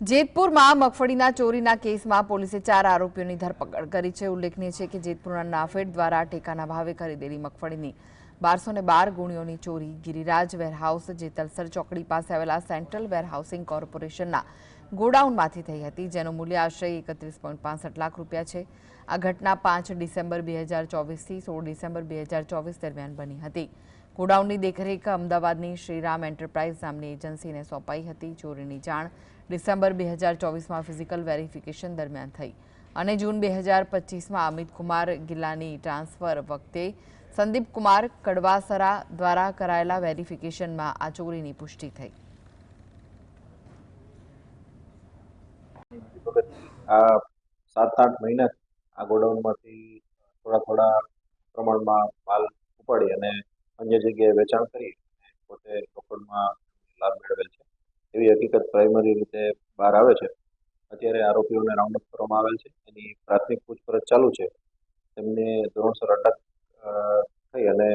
જેતપુરમાં મગફળીના ચોરીના કેસમાં પોલીસે ચાર આરોપીઓની ધરપકડ કરી છે. ઉલ્લેખનીય છે કે જેતપુરના નાફેડ દ્વારા ટેકાના ભાવે ખરીદેલી મગફળીની બારસો ને બાર ગુણીઓની ચોરી ગિરિરાજ વેરહાઉસ જેતલસર ચોકડી પાસે આવેલા સેન્ટ્રલ વેરહાઉસિંગ કોર્પોરેશનના ગોડાઉનમાંથી થઈ હતી, જેનું મૂલ્ય આશરે એકત્રીસ પોઈન્ટ પાસઠ લાખ રૂપિયા છે. આ ઘટના પાંચ ડિસેમ્બર બે હજાર ચોવીસથી સોળ ડિસેમ્બર બે હજાર ચોવીસ દરમિયાન બની હતી. ગોડાઉનની દેખરેખ અમદાવાદની શ્રીરામ એન્ટરપ્રાઇઝ નામની એજન્સીને સોંપાઈ હતી. ચોરીની જાણ ડિસેમ્બર બે હજાર ચોવીસમાં ફિઝિકલ વેરિફિકેશન દરમિયાન થઈ અને જૂન બે હજાર પચીસમાં અમિત કુમાર ગિલ્લાની ટ્રાન્સફર વખતે સંદીપ કુમાર કડવાસરા દ્વારા કરાયેલા વેરિફિકેશનમાં આ ચોરીની પુષ્ટિ થઈ. આ સાત, આઠ મહિના આ ગોડાઉનમાંથી થોડા થોડા પ્રમાણમાં માલ ઉપાડી અને અન્ય જગ્યાએ વેચાણ કરી પોતે રોકડમાં લાભ મેળવેલ છે. એવી હકીકત પ્રાઇમરી રીતે બહાર આવે છે. અત્યારે આરોપીઓને રાઉન્ડ કરવામાં આવેલ છે. એની પ્રાથમિક પૂછપરછ ચાલુ છે. તેમને ધોરણસર અટક થઈ અને